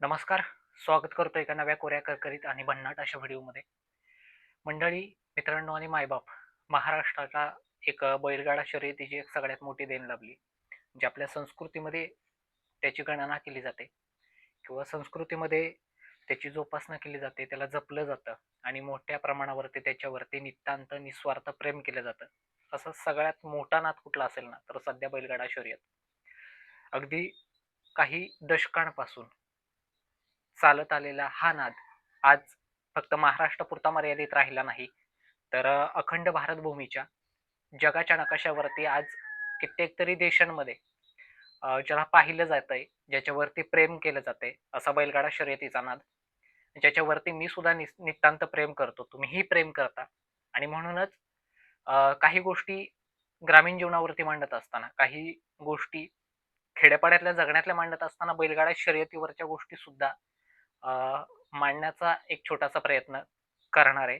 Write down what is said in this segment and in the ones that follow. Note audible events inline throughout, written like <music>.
नमस्कार. स्वागत करतो एका नव्या कोऱ्या करकरीत आणि भन्नाट अशा व्हिडिओमध्ये. मंडळी मित्रांनो आणि मायबाप महाराष्ट्राला एक बैलगाडा शर्यतीची एक सगळ्यात मोठी देण लाभली. जी आपल्या संस्कृतीमध्ये त्याची गणना केली जाते किंवा संस्कृतीमध्ये त्याची जोपासना केली जाते त्याला जपलं जातं आणि मोठ्या प्रमाणावरती त्याच्यावरती नितांत निस्वार्थ प्रेम केलं जातं. असं सगळ्यात मोठा नाद कुठला असेल ना तर सध्या बैलगाडा शर्यत. अगदी काही दशकांपासून चालत आलेला हा नाद आज फक्त महाराष्ट्रापुरता मर्यादित राहिला नाही. तर अखंड भारतभूमीच्या जगाच्या नकाशावरती आज कित्येक तरी देशांमध्ये ज्याला पाहिलं जात आहे ज्याच्यावरती प्रेम केलं जाते असा बैलगाडा शर्यतीचा नाद. ज्याच्यावरती मी सुद्धा नि नितांत प्रेम करतो. तुम्हीही प्रेम करता. आणि म्हणूनच काही गोष्टी ग्रामीण जीवनावरती मांडत असताना काही गोष्टी खेड्यापाड्यातल्या जगण्यातल्या मांडत असताना बैलगाडा शर्यतीवरच्या गोष्टी सुद्धा मांडण्याचा एक छोटासा प्रयत्न करणार. आहे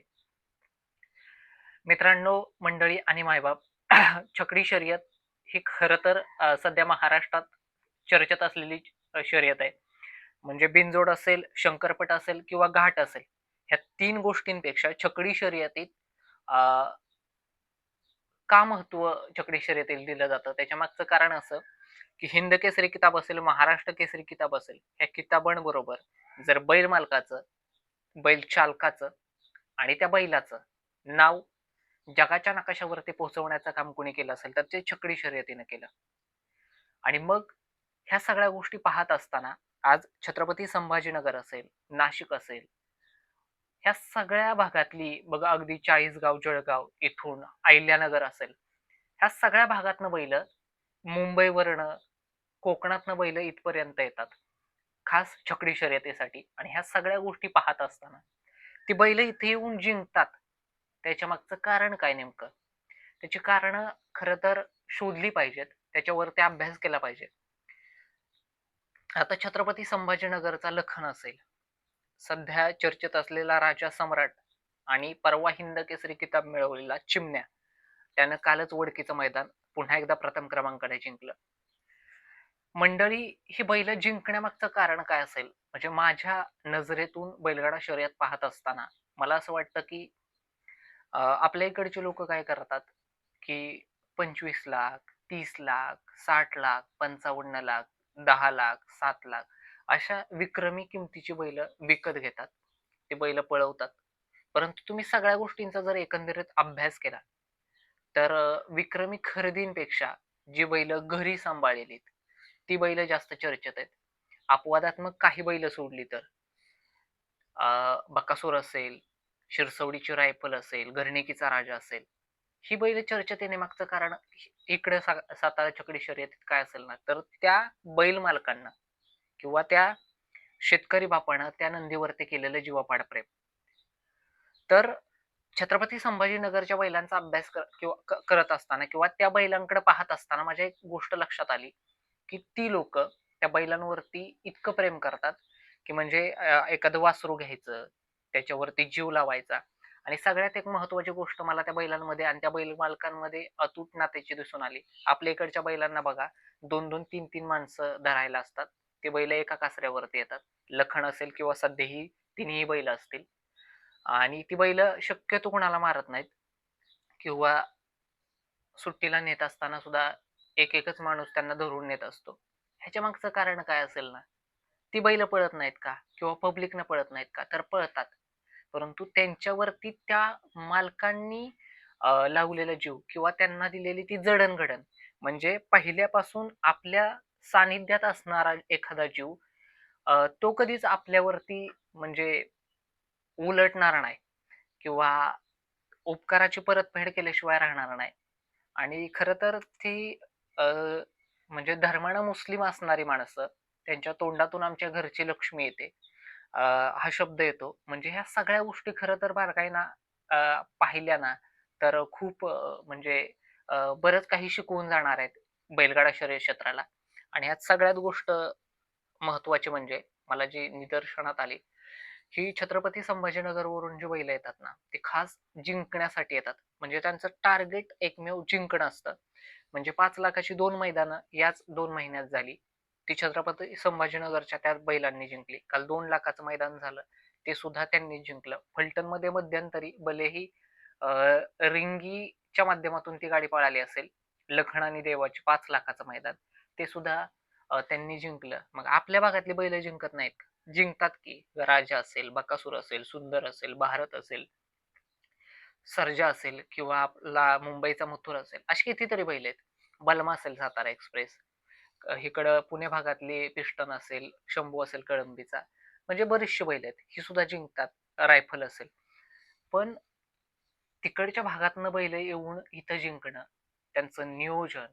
मित्रांनो मंडळी आणि मायबाप <clears throat> छकडी शर्यत ही खरं तर सध्या महाराष्ट्रात चर्चेत असलेली शर्यत आहे. म्हणजे बिनजोड असेल शंकरपट असेल किंवा घाट असेल ह्या तीन गोष्टींपेक्षा छकडी शर्यतीत का महत्त्व छकडी शर्यतीला दिलं जातं? त्याच्या मागचं कारण असं की हिंद केसरी किताब असेल महाराष्ट्र केसरी किताब असेल ह्या किताबांबरोबर जर बैल मालकाचं बैल चालकाचं आणि त्या बैलाचं नाव जगाच्या नकाशावरती पोहोचवण्याचं काम कोणी केलं असेल तर ते छकडी शर्यतीनं केलं. आणि मग ह्या सगळ्या गोष्टी पाहत असताना आज छत्रपती संभाजीनगर असेल नाशिक असेल ह्या सगळ्या भागातली बघा अगदी चाळीसगाव जळगाव इथून अहिल्यानगर असेल ह्या सगळ्या भागातनं बैल मुंबईवरनं कोकणातनं बैल इथपर्यंत येतात. खास छकडी शर्यतीसाठी आणि ह्या सगळ्या गोष्टी पाहत असताना ती बैल इथे येऊन जिंकतात. त्याच्या मागचं कारण काय नेमकं? त्याची कारण खरं तर शोधली पाहिजेत. त्याच्यावरती अभ्यास केला पाहिजे. आता छत्रपती संभाजीनगरचा लखन असेल. सध्या चर्चेत असलेला राजा सम्राट आणि परवा हिंद केसरी किताब मिळवलेला चिमण्या त्यानं कालच वडकीचं मैदान पुन्हा एकदा प्रथम क्रमांकाने जिंकलं. मंडळी ही बैल जिंकण्यामागचं कारण काय असेल? म्हणजे माझ्या नजरेतून बैलगाडा शर्यत पाहत असताना मला असं वाटतं की आपल्या इकडचे लोक काय करतात की पंचवीस लाख तीस लाख साठ लाख पंचावन्न लाख दहा लाख सात लाख अशा विक्रमी किमतीची बैल विकत घेतात. ते बैल पळवतात. परंतु तुम्ही सगळ्या गोष्टींचा जर एकंदरीत अभ्यास केला तर विक्रमी खरेदींपेक्षा जी बैल घरी सांभाळलेलीत ती बैल जास्त चर्चेत आहेत. अपवादात्मक काही बैल सोडली तर. अं, बकासूर असेल शिरसवडीची रायफल असेल घरणिकीचा राजा असेल ही बैल चर्चेत येण्यामागचं कारण इकडे सा- सातारा छकडी शर्यतीत काय असेल ना तर त्या बैल मालकांना किंवा त्या शेतकरी बापानं त्या नंदीवरती केलेलं जीवापाड प्रेम. तर छत्रपती संभाजीनगरच्या बैलांचा अभ्यास कर, किंवा करत असताना किंवा त्या बैलांकडे पाहत असताना माझ्या एक गोष्ट लक्षात आली. की ती लोक त्या बैलांवरती इतकं प्रेम करतात की म्हणजे एखादं वासरू घ्यायचं त्याच्यावरती जीव लावायचा. आणि सगळ्यात एक महत्वाची गोष्ट मला त्या बैलांमध्ये आणि त्या बैल मालकांमध्ये अतूट नात्याची दिसून आली. आपल्या इकडच्या बैलांना बघा दोन दोन तीन तीन माणसं धरायला असतात. ते बैल एका कासऱ्यावरती येतात. लखन असेल किंवा सध्या ही तिन्ही बैल असतील. आणि ती बैल शक्यतो कोणाला मारत नाहीत. किंवा सुट्टीला नेत असताना सुद्धा एक एकच माणूस त्यांना धरून नेत असतो. ह्याच्या मागचं कारण काय असेल ना? ती बैल पळत नाहीत का? किंवा पब्लिकनं पळत नाहीत का? तर पळतात. परंतु त्यांच्यावरती त्या मालकांनी लावलेला जीव किंवा त्यांना दिलेली ती जडणघडण म्हणजे पहिल्यापासून आपल्या सानिध्यात असणारा एखादा जीव तो कधीच आपल्यावरती म्हणजे उलटणार नाही किंवा उपकाराची परतफेड केल्याशिवाय राहणार नाही. आणि खरं तर ती म्हणजे धर्मानं मुस्लिम असणारी माणसं त्यांच्या तोंडातून आमच्या घरची लक्ष्मी येते. हा शब्द येतो. म्हणजे ह्या सगळ्या गोष्टी खरं तर बारकाईना अं, पाहिल्या ना तर खूप म्हणजे बरंच काही शिकवून जाणार आहेत बैलगाडा शर्यत क्षेत्राला. आणि ह्यात सगळ्यात गोष्ट महत्वाची म्हणजे मला जी निदर्शनात आली ही छत्रपती संभाजीनगरवरून जी बैल येतात ना ती खास जिंकण्यासाठी येतात. म्हणजे त्यांचं टार्गेट एकमेव जिंकणं असतं. म्हणजे पाच लाखाची दोन मैदानं याच दोन महिन्यात झाली. ती छत्रपती संभाजीनगरच्या त्या बैलांनी जिंकली. काल दोन लाखाचं मैदान झालं. ते सुद्धा त्यांनी जिंकलं. फलटणमध्ये मध्यंतरी भलेही रिंगीच्या माध्यमातून ती गाडी पळाली असेल लखन आणि देवाची पाच लाखाचं मैदान ते सुद्धा त्यांनी जिंकलं. मग आपल्या भागातली बैल जिंकत नाहीत जिंकतात की? राजा असेल बकासूर असेल सुंदर असेल भारत असेल सर्जा असेल किंवा आपला मुंबईचा मथुर असेल अशी कितीतरी बैल आहेत. बलमा असेल सातारा एक्सप्रेस इकडं पुणे भागातली पिस्टन असेल शंभू असेल कळंबीचा म्हणजे बरीचशी बैल आहेत. ही सुद्धा जिंकतात रायफल असेल. पण तिकडच्या भागातनं बैल येऊन इथं जिंकणं त्यांचं नियोजन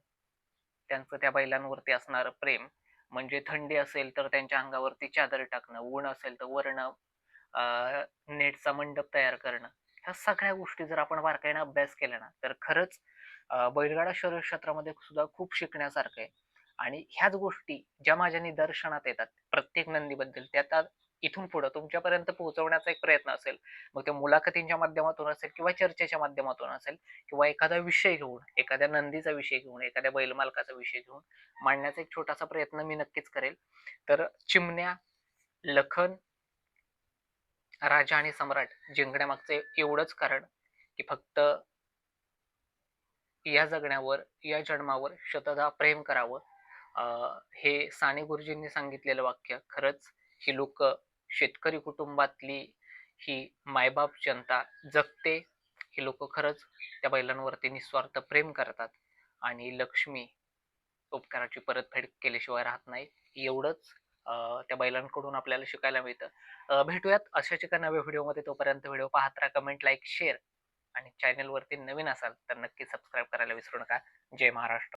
त्यांचं त्या बैलांवरती असणारं प्रेम म्हणजे थंडी असेल तर त्यांच्या अंगावरती चादर टाकणं ऊन असेल तर वर्ण नेटचा मंडप तयार करणं ह्या सगळ्या गोष्टी जर आपण बारकाईने अभ्यास केला ना तर खरंच बैलगाडा शरीर क्षेत्रामध्ये सुद्धा खूप शिकण्यासारखं आहे. आणि ह्याच गोष्टी ज्या माझ्या निदर्शनात येतात प्रत्येक नंदीबद्दल त्या त्या इथून पुढे तुमच्यापर्यंत पोहोचवण्याचा एक प्रयत्न असेल मग ते मुलाखतींच्या माध्यमातून असेल किंवा चर्चेच्या माध्यमातून असेल किंवा एखादा विषय घेऊन एखाद्या नंदीचा विषय घेऊन एखाद्या बैलमालकाचा विषय घेऊन मांडण्याचा एक छोटासा प्रयत्न मी नक्कीच करेल. तर चिमण्या लखन राजा आणि सम्राट जिंकण्यामागचं एवढंच कारण की फक्त या जगण्यावर या जन्मावर शतदा प्रेम करावं. हे साने गुरुजींनी सांगितलेलं वाक्य. खरंच ही लोक शेतकरी कुटुंबातली ही मायबाप जनता जगते. ही लोक खरंच त्या बैलांवरती निस्वार्थ प्रेम करतात आणि लक्ष्मी उपकाराची परतफेड केल्याशिवाय राहत नाही एवढंच त्या बैलांकडून आपल्याला शिकायला मिळतं. भेटूयात अशाच एका नव्या व्हिडिओमध्ये. तोपर्यंत व्हिडिओ पाहत राहा कमेंट लाईक शेअर आणि चॅनलवरती नवीन असाल तर नक्की सबस्क्राईब करायला विसरू नका. जय महाराष्ट्र.